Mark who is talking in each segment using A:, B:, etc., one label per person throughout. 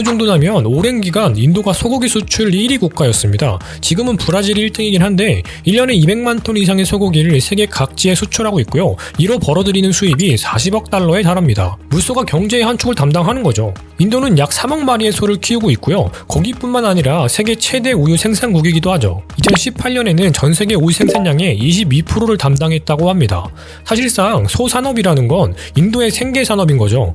A: 그 정도라면 오랜 기간 인도가 소고기 수출 1위 국가였습니다. 지금은 브라질이 1등이긴 한데 1년에 200만 톤 이상의 소고기를 세계 각지에 수출하고 있고요. 이로 벌어들이는 수입이 40억 달러에 달합니다. 물소가 경제의 한 축을 담당하는 거죠. 인도는 약 3억 마리의 소를 키우고 있고요. 고기뿐만 아니라 세계 최대 우유 생산국이기도 하죠. 2018년에는 전 세계 우유 생산량의 22%를 담당했다고 합니다. 사실상 소 산업이라는 건 인도의 생계 산업인 거죠.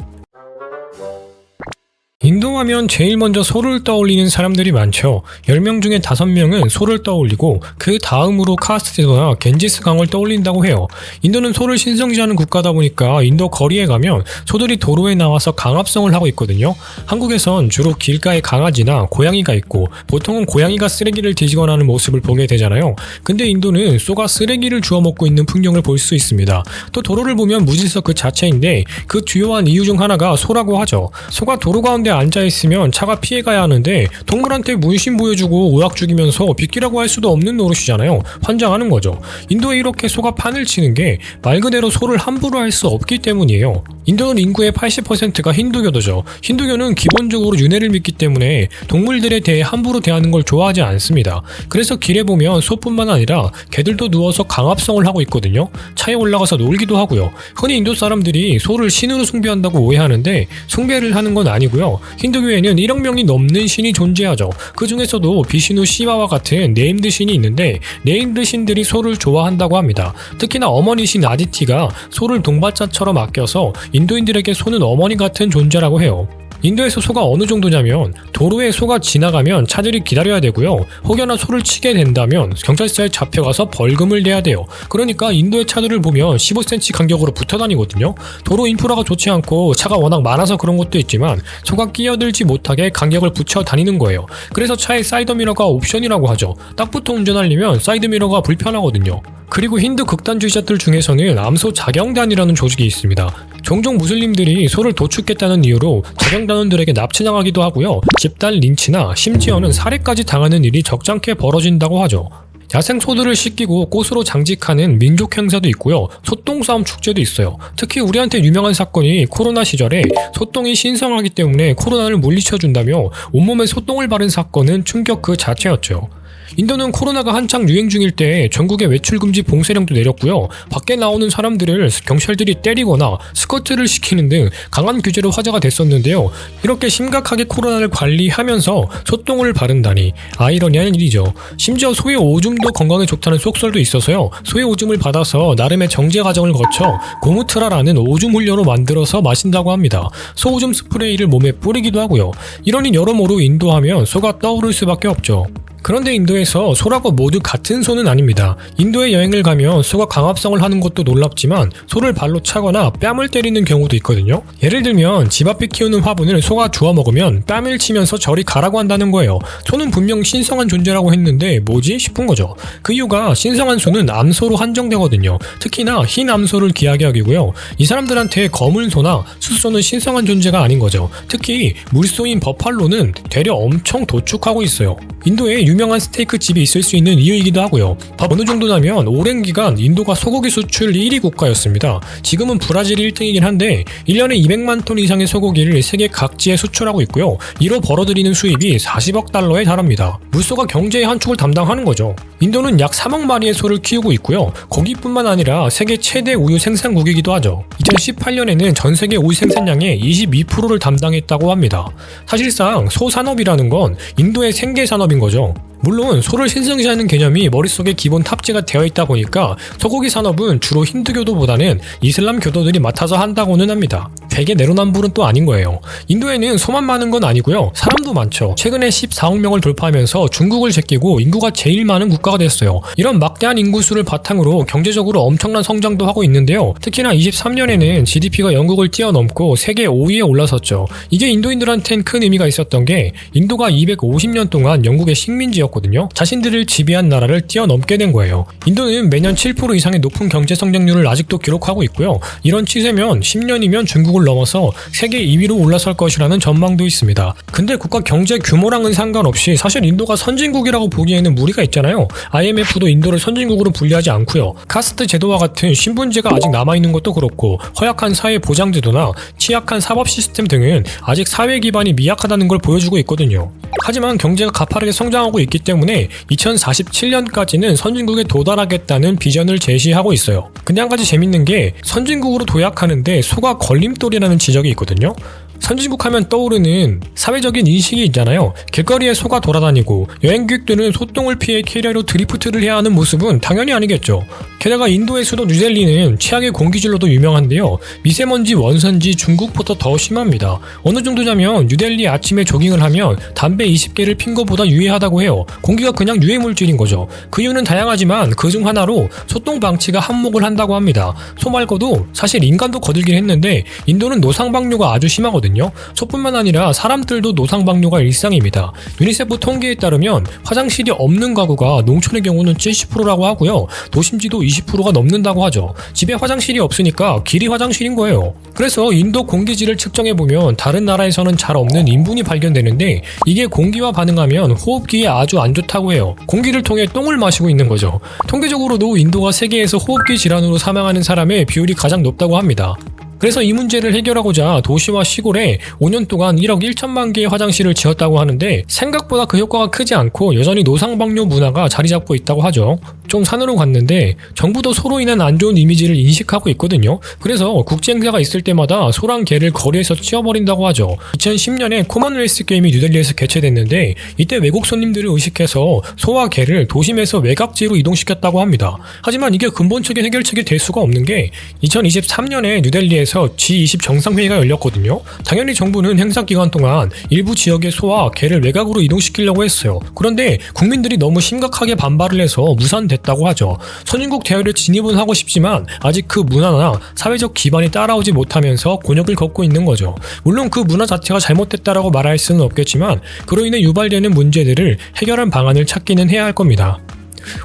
A: 인도 하면 제일 먼저 소를 떠올리는 사람들이 많죠. 10명 중에 5명은 소를 떠올리고 그 다음으로 카스테도나 겐지스 강을 떠올린다고 해요. 인도는 소를 신성시하는 국가다 보니까 인도 거리에 가면 소들이 도로에 나와서 강압성을 하고 있거든요. 한국에선 주로 길가에 강아지나 고양이가 있고 보통은 고양이가 쓰레기를 뒤지거나 하는 모습을 보게 되잖아요. 근데 인도는 소가 쓰레기를 주워 먹고 있는 풍경을 볼 수 있습니다. 또 도로를 보면 무질서 그 자체인데 그 주요한 이유 중 하나가 소라고 하죠. 소가 도로 가운데 앉아 있으면 차가 피해가야 하는데 동물한테 문신 보여주고 오약 죽이면서 빗기라고 할 수도 없는 노릇이잖아요. 환장하는 거죠. 인도에 이렇게 소가 판을 치는 게 말 그대로 소를 함부로 할 수 없기 때문이에요. 인도는 인구의 80%가 힌두교도죠. 힌두교는 기본적으로 윤회를 믿기 때문에 동물들에 대해 함부로 대하는 걸 좋아하지 않습니다. 그래서 길에 보면 소뿐만 아니라 개들도 누워서 강압성을 하고 있거든요. 차에 올라가서 놀기도 하고요. 흔히 인도 사람들이 소를 신으로 숭배한다고 오해하는데 숭배를 하는 건 아니고요. 힌두 교에는 1억 명이 넘는 신이 존재하죠. 그 중에서도 비시누 시바와 같은 네임드 신이 있는데 네임드 신들이 소를 좋아한다고 합니다. 특히나 어머니 신 아디티가 소를 동반자처럼 아껴서 인도인들에게 소는 어머니 같은 존재라고 해요. 인도에서 소가 어느 정도냐면 도로에 소가 지나가면 차들이 기다려야 되고요. 혹여나 소를 치게 된다면 경찰서에 잡혀가서 벌금을 내야 돼요. 그러니까 인도의 차들을 보면 15cm 간격으로 붙어 다니거든요. 도로 인프라가 좋지 않고 차가 워낙 많아서 그런 것도 있지만 소가 끼어들지 못하게 간격을 붙여 다니는 거예요. 그래서 차에 사이드미러가 옵션이라고 하죠. 딱 붙어 운전하려면 사이드미러가 불편하거든요. 그리고 힌두 극단주의자들 중에서는 암소 자경단이라는 조직이 있습니다. 종종 무슬림들이 소를 도축했다는 이유로 자경단원들에게 납치당하기도 하고요. 집단 린치나 심지어는 살해까지 당하는 일이 적잖게 벌어진다고 하죠. 야생 소들을 씻기고 꽃으로 장식하는 민족 행사도 있고요. 소똥 싸움 축제도 있어요. 특히 우리한테 유명한 사건이 코로나 시절에 소똥이 신성하기 때문에 코로나를 물리쳐 준다며 온몸에 소똥을 바른 사건은 충격 그 자체였죠. 인도는 코로나가 한창 유행 중일 때 전국에 외출 금지 봉쇄령도 내렸고요. 밖에 나오는 사람들을 경찰들이 때리거나 스커트를 시키는 등 강한 규제로 화제가 됐었는데요. 이렇게 심각하게 코로나를 관리하면서 소똥을 바른다니 아이러니한 일이죠. 심지어 소의 오줌도 건강에 좋다는 속설도 있어서요. 소의 오줌을 받아서 나름의 정제 과정을 거쳐 고무트라라는 오줌 훈련으로 만들어서 마신다고 합니다. 소 오줌 스프레이를 몸에 뿌리기도 하고요. 이러니 여러모로 인도하면 소가 떠오를 수밖에 없죠. 그런데 인도에서 소라고 모두 같은 소는 아닙니다. 인도에 여행을 가면 소가 강압성을 하는 것도 놀랍지만 소를 발로 차거나 뺨을 때리는 경우도 있거든요. 예를 들면 집 앞에 키우는 화분을 소가 주워 먹으면 뺨을 치면서 저리 가라고 한다는 거예요. 소는 분명 신성한 존재라고 했는데 뭐지 싶은 거죠. 그 이유가 신성한 소는 암소로 한정되거든요. 특히나 흰 암소를 귀하게 여기고요. 이 사람들한테 검은 소나 숫소는 신성한 존재가 아닌 거죠. 특히 물소인 버팔로는 되려 엄청 도축하고 있어요. 인도에 유명한 스테이크 집이 있을 수 있는 이유이기도 하고요. 어느 정도냐면 오랜 기간 인도가 소고기 수출 1위 국가였습니다. 지금은 브라질이 1등이긴 한데 1년에 200만 톤 이상의 소고기를 세계 각지에 수출하고 있고요. 이로 벌어들이는 수입이 40억 달러에 달합니다. 물소가 경제의 한 축을 담당하는 거죠. 인도는 약 3억 마리의 소를 키우고 있고요. 고기뿐만 아니라 세계 최대 우유 생산국이기도 하죠. 2018년에는 전 세계 우유 생산량의 22%를 담당했다고 합니다. 사실상 소 산업이라는 건 인도의 생계 산업인 거죠. 물론 소를 신성시하는 개념이 머릿속에 기본 탑재가 되어 있다 보니까 소고기 산업은 주로 힌두교도보다는 이슬람 교도들이 맡아서 한다고는 합니다. 되게 내로남불은 또 아닌 거예요. 인도에는 소만 많은 건 아니고요. 사람도 많죠. 최근에 14억 명을 돌파하면서 중국을 제끼고 인구가 제일 많은 국가가 됐어요. 이런 막대한 인구수를 바탕으로 경제적으로 엄청난 성장도 하고 있는데요. 특히나 23년에는 GDP가 영국을 뛰어넘고 세계 5위에 올라섰죠. 이게 인도인들한텐 큰 의미가 있었던 게 인도가 250년 동안 영국의 식민지 있었거든요. 자신들을 지배한 나라를 뛰어넘게 된 거예요. 인도는 매년 7% 이상의 높은 경제 성장률을 아직도 기록하고 있고요. 이런 추세면 10년이면 중국을 넘어서 세계 2위로 올라설 것이라는 전망도 있습니다. 근데 국가 경제 규모랑은 상관없이 사실 인도가 선진국이라고 보기에는 무리가 있잖아요. IMF도 인도를 선진국으로 분리하지 않고요. 카스트 제도와 같은 신분제가 아직 남아있는 것도 그렇고 허약한 사회 보장 제도나 취약한 사법 시스템 등은 아직 사회 기반이 미약하다는 걸 보여주고 있거든요. 하지만 경제가 가파르게 성장하고 있기 때문에 2047년까지는 선진국에 도달하겠다는 비전을 제시하고 있어요. 한 가지 재밌는 게 선진국으로 도약하는데 소가 걸림돌이라는 지적이 있거든요. 선진국 하면 떠오르는 사회적인 인식이 있잖아요. 길거리에 소가 돌아다니고 여행객들은 소똥을 피해 캐리어로 드리프트를 해야 하는 모습은 당연히 아니겠죠. 게다가 인도의 수도 뉴델리는 최악의 공기질로도 유명한데요. 미세먼지 원산지 중국보다 더 심합니다. 어느 정도냐면 뉴델리 아침에 조깅을 하면 담배 20개를 핀 것보다 유해하다고 해요. 공기가 그냥 유해 물질인 거죠. 그 이유는 다양하지만 그 중 하나로 소똥 방치가 한몫을 한다고 합니다. 소 말고도 사실 인간도 거들긴 했는데 인도는 노상방뇨가 아주 심하거든요. 소뿐만 아니라 사람들도 노상방뇨가 일상입니다. 유니세프 통계에 따르면 화장실이 없는 가구가 농촌의 경우는 70%라고 하고요. 도심지도 20%가 넘는다고 하죠. 집에 화장실이 없으니까 길이 화장실인 거예요. 그래서 인도 공기질을 측정해 보면 다른 나라에서는 잘 없는 인분이 발견되는데 이게 공기와 반응하면 호흡기에 아주 안 좋다고 해요. 공기를 통해 똥을 마시고 있는 거죠. 통계적으로도 인도가 세계에서 호흡기 질환으로 사망하는 사람의 비율이 가장 높다고 합니다. 그래서 이 문제를 해결하고자 도시와 시골에 5년 동안 1억 1천만 개의 화장실을 지었다고 하는데 생각보다 그 효과가 크지 않고 여전히 노상방뇨 문화가 자리 잡고 있다고 하죠. 좀 산으로 갔는데 정부도 소로 인한 안 좋은 이미지를 인식하고 있거든요. 그래서 국제 행사가 있을 때마다 소랑 개를 거리에서 치워버린다고 하죠. 2010년에 코먼웰스 게임이 뉴델리에서 개최됐는데 이때 외국 손님들을 의식해서 소와 개를 도심에서 외곽지로 이동시켰다고 합니다. 하지만 이게 근본적인 해결책이 될 수가 없는 게 2023년에 뉴델리에 서 G20 정상회의가 열렸거든요. 당연히 정부는 행사 기간 동안 일부 지역의 소와 개를 외곽으로 이동시키려고 했어요. 그런데 국민들이 너무 심각하게 반발을 해서 무산됐다고 하죠. 선진국 대열에 진입은 하고 싶지만 아직 그 문화나 사회적 기반이 따라오지 못하면서 곤욕을 겪고 있는 거죠. 물론 그 문화 자체가 잘못됐다라고 말할 수는 없겠지만 그로 인해 유발되는 문제들을 해결한 방안을 찾기는 해야 할 겁니다.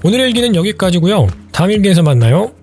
A: 오늘의 일기는 여기까지고요. 다음 일기에서 만나요.